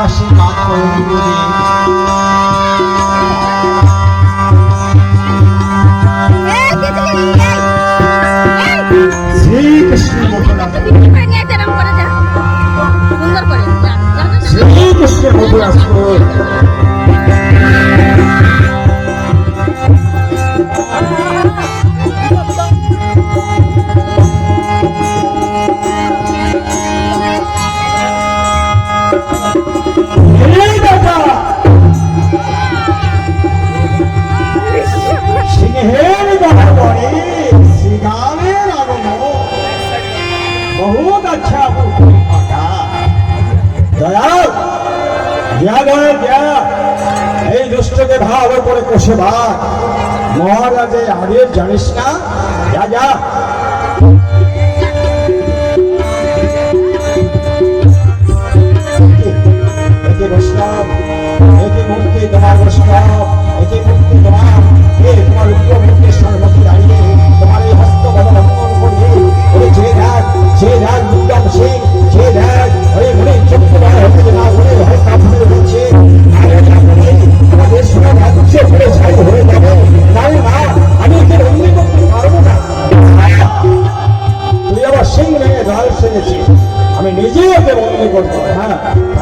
আকাশে মাথায় শ্রীকৃষ্ণ মথুরা সিংহের গহবরে শ্রীগামের আগমন। বহুত আচ্ছা দয়াল, দিয়া গয়ে দিয়া। এই দুষ্টকে ভাব করে কষে ভাগ। মহারাজে আগে জানিস না? যা যা। একে বৈষ্ণব, একে মুক্তি তোমার বৈষ্ণব, একে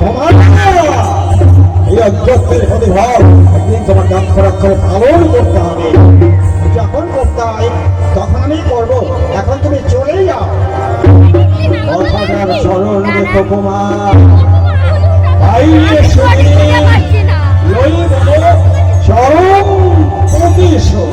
তোমার এই অজ্ঞত্বের প্রতিভাব একদিন পালন করতে হবে। যখন করতে হয়। তখন আমি করব। এখন তুমি চলেই যাও। কথাটার স্মরণ রেখো কুমার আমি সঠিক বুঝতে পারছি না লই বলো চরম প্রতিশোধ